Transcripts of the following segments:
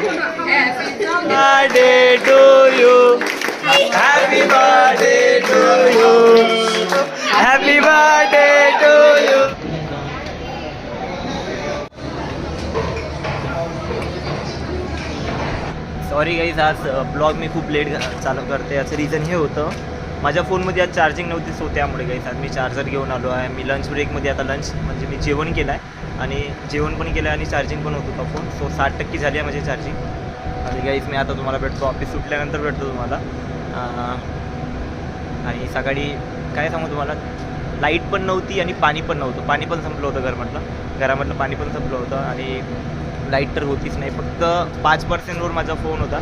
birthday to you. Happy birthday to you. Happy birthday to you. Sorry guys आज blog मी खूप late चालू करते याचं रिझन हे होतं माझ्या फोनमध्ये आज चार्जिंग नव्हती सो त्यामुळे गाईज आज मी चार्जर घेऊन आलो आहे मी लंच ब्रेकमध्ये आता लंच म्हणजे मी जेवण केलं आहे आणि जेवण पण केलं आहे आणि चार्जिंग पण होत होता फोन सो साठ टक्के झाली आहे माझी चार्जिंग आणि गाईज मी आता तुम्हाला भेटतो. ऑफिस सुटल्यानंतर भेटतो तुम्हाला. आणि सकाळी काय सांगू तुम्हाला? लाइट पण नव्हती आणि पाणी पण नव्हतं. पाणी पण संपलं होतं घरमधलं. घरामधलं पाणी पण संपलं होतं. आणि लाइट तर होतीच नाही. फक्त पाच पर्सेंटवर माझा फोन होता.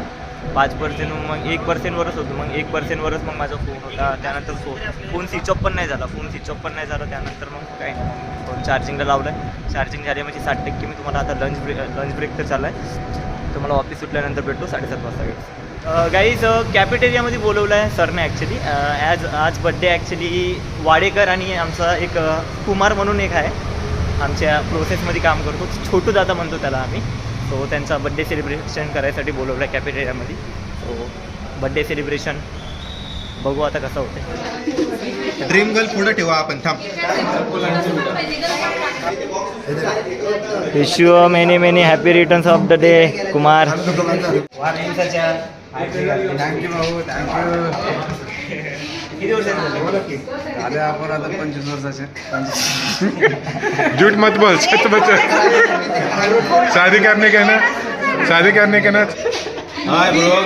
पाच पर्सेंट मग एक पर्सेंटवरच होतो. मग एक पर्सेंटवरच मग माझा फोन होता. त्यानंतर फो फोन स्विच ऑफ पण नाही झाला. फोन स्विच ऑफ पण नाही झाला. त्यानंतर मग काय? नाही फोन चार्जिंगला लावलं आहे चार्जिंग झाली म्हणजे साठ टक्के मी तुम्हाला आता लंच ब्रेक लंच ब्रेक तर चालला आहे तुम्हाला ऑफिस सुटल्यानंतर भेटतो. साडेसात वाजता गाईज कॅफेटेरियामध्ये बोलवलं आहे सरने ॲक्च्युली ॲज आज बड्डे ॲक्च्युली वाडेकर आणि आमचा एक कुमार म्हणून एक आहे. आमच्या प्रोसेसमध्ये काम करतो. छोटू दादा म्हणतो त्याला आम्ही. सो त्यांचा बड्डे सेलिब्रेशन करायसाठी बोलवलं आहे कॅफेटेरियामध्ये सो बड्डे सेलिब्रेशन बघू आता कसं होतं ड्रीम गर्ल पुढे ठेवा आपण थांब. Wish you many many happy returns of the day Kumar झूठ मत बोल सच बच शादी करने का ना शादी करने का ना। Hi bro.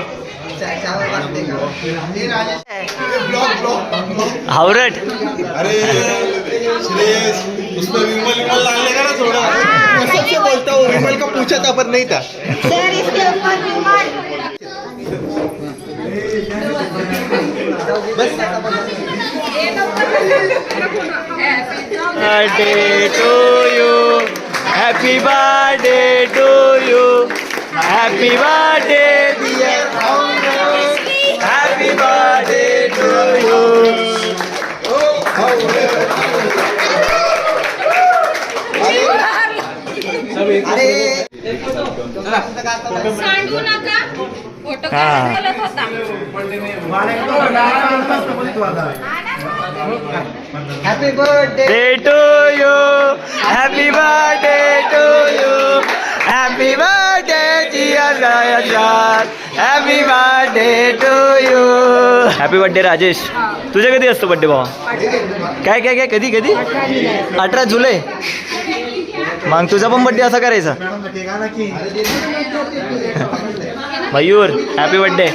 हावरट। अरे श्रेयस उसमें विमल विमल डालने का ना थोड़ा। मैं सबसे बोलता हूँ विमल का पूछा था पर नहीं था। सर इसके ऊपर विमान birthday to you happy birthday to you happy birthday सांडू नका. फोटो हा. बोलत होता. Day to you happy birthday to you happy birthday dear happy birthday to you happy birthday Rajesh तुझ्या कधी असतो बर्थडे भावा? काय काय काय कधी कधी? अठरा जुलै. मग तुझा पण बड्डे असा करायचा. मयूर हॅपी बड्डे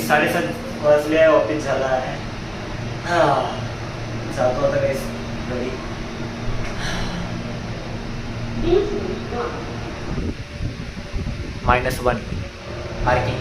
साडेसात वाजले ऑफिस झाला आहे जातो आता काही মাইনাস ওয়ান পার্কিং